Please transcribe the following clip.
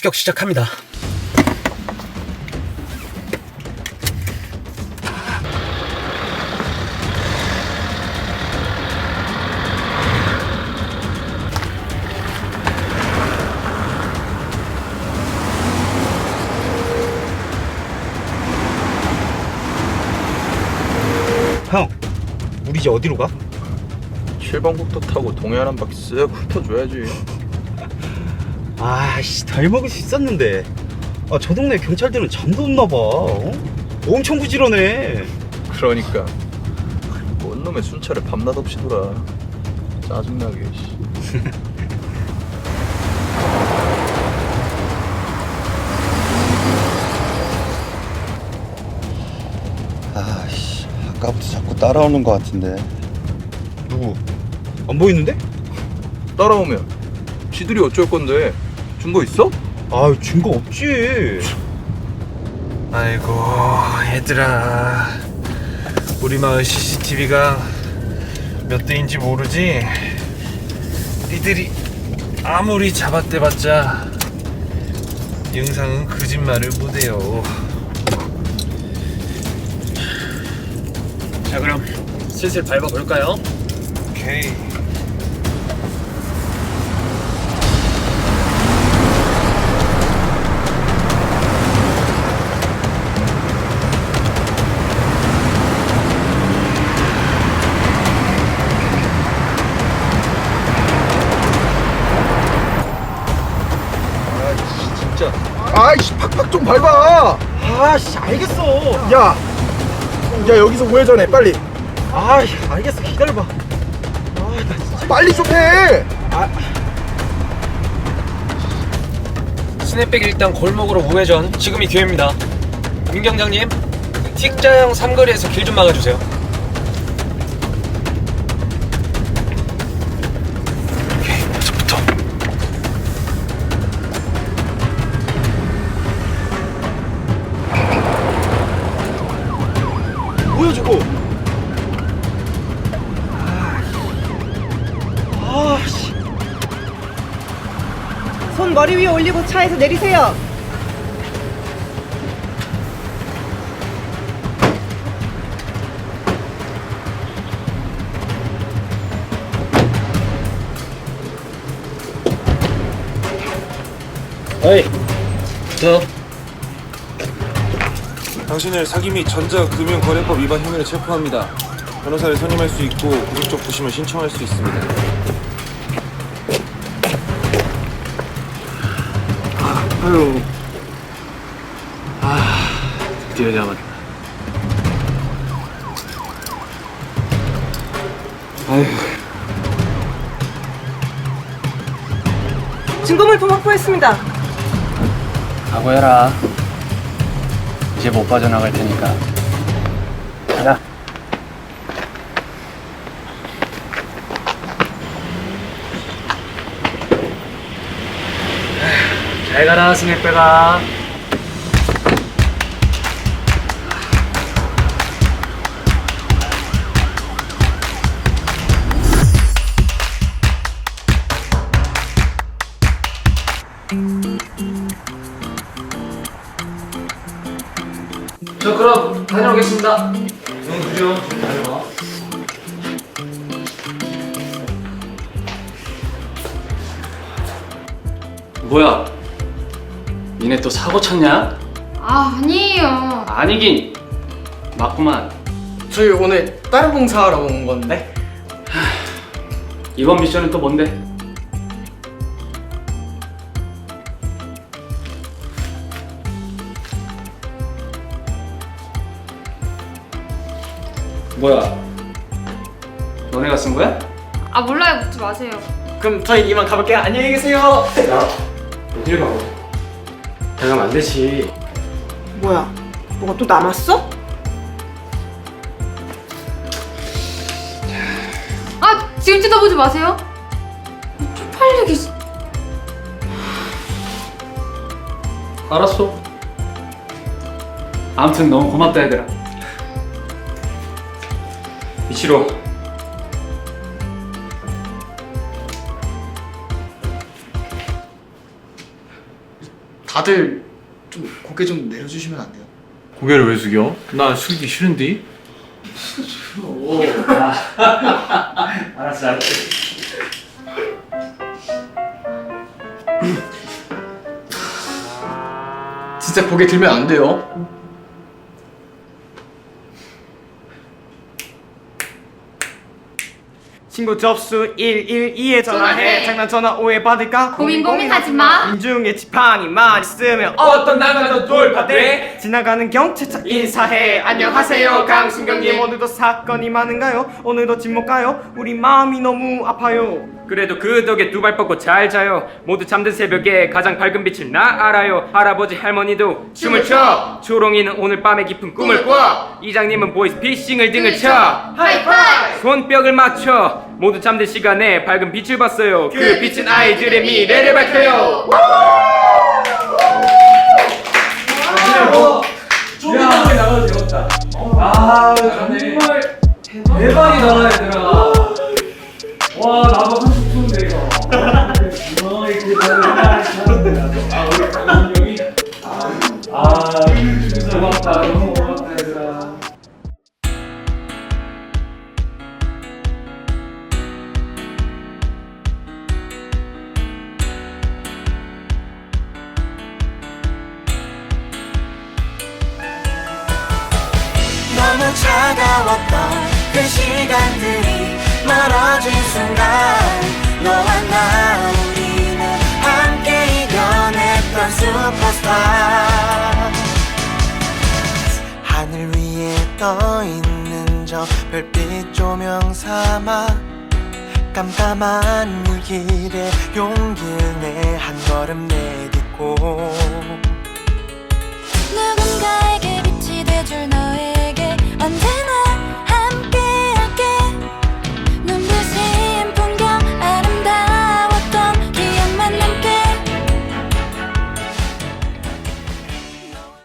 추격 시작합니다. 형, 우리 이제 어디로 가? 7번 국도 타고 동해안 한 바퀴 쓱 훑어줘야지 아씨, 덜 먹을 수 있었는데. 아, 저 동네 경찰들은 잠도 없나 봐. 어? 엄청 부지런해. 그러니까 뭔 놈의 순찰을 밤낮 없이 돌아 짜증나게 씨. 아씨 아까부터 자꾸 따라오는 것 같은데 누구? 안 보이는데? 따라오면 지들이 어쩔 건데 증거 있어? 아, 증거 없지. 아이고 얘들아 우리 마을 CCTV가 몇 대인지 모르지 니들이 아무리 잡았대봤자 영상은 거짓말을 못해요 자 그럼 슬슬 밟아볼까요? 오케이 아이씨 팍팍 좀 밟아 아씨, 알겠어. 야! 야 여기서 우회전해 빨리 아, 알겠어. 기다려봐. 아, 나 진짜. 빨리 좀해 스냅백 일단 골목으로 우회전 지금이 기회입니다 민경장님 틱자형 삼거리에서 길 좀 막아주세요 머리 위에 올리고 차에서 내리세요. 어이 저 당신을 사기 및 전자금융거래법 위반 혐의로 체포합니다. 변호사를 선임할 수 있고 구속적 부심을 신청할 수 있습니다. 아유 아 드디어 잡았다 아유 증거물품 확보했습니다. 각오해라. 이제 못 빠져나갈 테니까. 잘 가라, 스냅백아. 저 그럼 다녀오겠습니다. 응, 그죠? 다녀와. 뭐야? 니네 또 사고 쳤냐? 아 아니에요. 아니긴 맞구만. 저희 오늘 다른 봉사하러 온 건데 이번 미션은 또 뭔데? 뭐야? 너네가 쓴 거야? 아 몰라요 묻지 마세요. 그럼 저희 이만 가볼게요 안녕히 계세요 야, 어딜 가고? 나가면 안 되지. 뭐야? 뭐가 또 남았어? 아 지금 쳐다보지 마세요. 쪽팔리게. 시- 알았어. 아무튼 너무 고맙다 얘들아. 이치로. 다들 좀 고개 좀 내려주시면 안 돼요? 고개를 왜 숙여? 나 숙이기 싫은데? 알았어 알았어 진짜 고개 들면 안 돼요. 친구 접수 112에 전화해 장난 전화 오해 받을까 고민 고민하지 마. 인중에 지팡이 만 있으면 어떤 나가도 돌파돼 지나가는 경찰차 인사해 안녕하세요 강순경님 오늘도 사건이 많은가요 오늘도 집못 가요 우리 마음이 너무 아파요 그래도 그 덕에 두 발 뻗고 잘 자요. 모두 잠든 새벽에 가장 밝은 빛을 나 알아요. 할아버지 할머니도 춤을 춰. 초롱이는 오늘 밤에 깊은 꿈을 꿔. 이장님은 보이스 피싱을 등을 쳐. 하이파이브. 손뼉을 맞춰. 모두 잠든 시간에 밝은 빛을 봤어요. 그 빛은 아이들의 미래를 밝혀요. 야, 나가도 되겠다. 아, 정말 대박이다, 얘들아. 너무 차가웠던 그 시간들이 멀어진 순간 너와 나 우리는 함께 이겨냈던 슈퍼스타 하늘 위에 떠 있는 저 별빛 조명 삼아 깜깜한 이 길에 용기를 내 한 걸음 내딛고 누군가에게